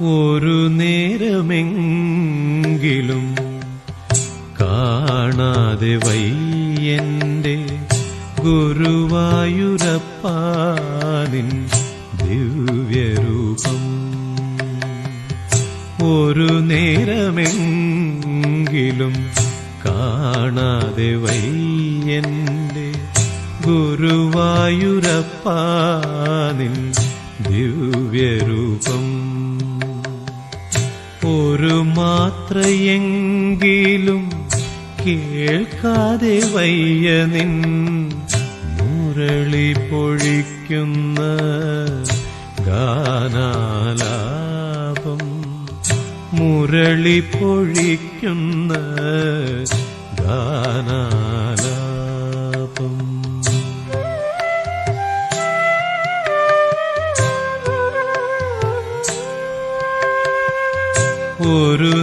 ഒരു നേരമെങ്കിലും കാണാതെ വയ്യന്റെ ഗുരുവായൂരപ്പാനിൻ ദിവ്യരൂപം. ഒരു നേരമെങ്കിലും കാണാതെ വയ്യന്റെ ഗുരുവായൂരപ്പാനിൻ ദിവ്യരൂപം. ഒരു മാത്രയെങ്കിലും കേൾക്കാതെ വയ്യ നിൻ മുരളി പൊഴിക്കുന്ന ഗാനാലാപം. മുരളി പൊഴിക്കുന്ന ഗാനാലാപം.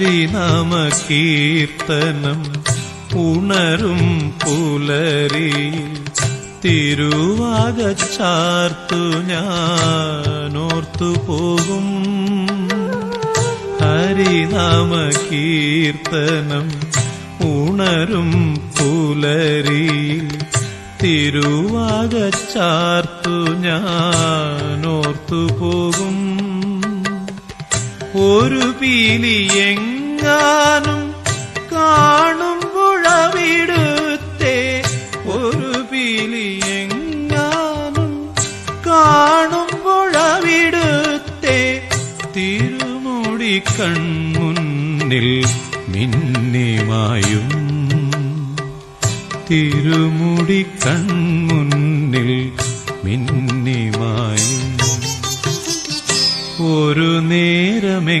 ഹരിനാമ കീർത്തനം ഉണരും പുലരി തിരുവാകച്ചാർത്തു ഞാനോർത്തു പോകും. ഹരിനാമ കീർത്തനം ഉണരും പുലരി തിരുവാകച്ചാർത്തു ഞാനോർത്തു പോകും. ഒരു പീലി എങ്ങാനും കാണുമ്പോഴവിടുത്തെ ഒരു പിലിയെങ്ങാനും കാണുമ്പോഴവിടുത്തെ തിരുമുടി കൺമുന്നിൽ മിന്നിമായും തിരുമുടി കൺമുന്നിൽ മിന്നിമായും ഒരു നേരമെങ്കിലും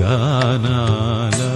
ഗാനാലാപം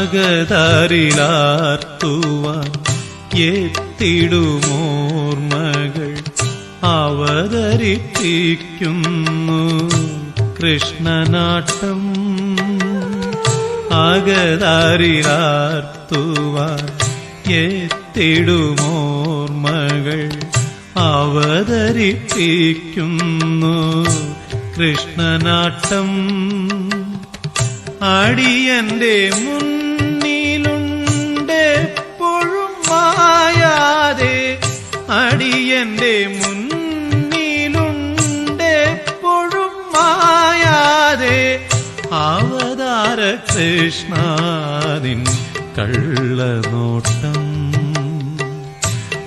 അകതാരിലാർത്തുവാൻ എത്തിടുമോർമകൾ അവതരിപ്പിക്കുന്നു. കൃഷ്ണനാട്ടം അകതാരിലാർത്തുവാൻ എത്തിടുമോർമകൾ അവതരിപ്പിക്കുന്നു. കൃഷ്ണനാട്ടം അടിയന്റെ മുന്നിലുണ്ടെപ്പോഴും അടിയന്റെ മുന്നിലുണ്ടെപ്പോഴും മായാതെ. അവതാര കൃഷ്ണാദിൻ കള്ളനോട്ടം.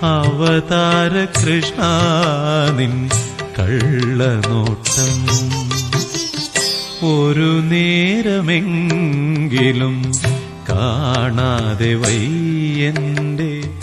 അവതാര കൃഷ്ണാനിൻ കള്ളനോട്ടം. ഒരു നേരമെങ്കിലും കാണാതെ വൈ വയ്യന്റെ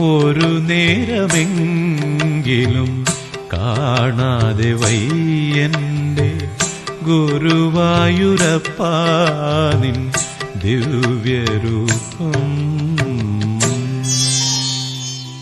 ഒരു നേരമെങ്കിലും കാണാതെ വയ്യന്റെ ഗുരുവായൂരപ്പാനിൻ ദിവ്യരൂപം.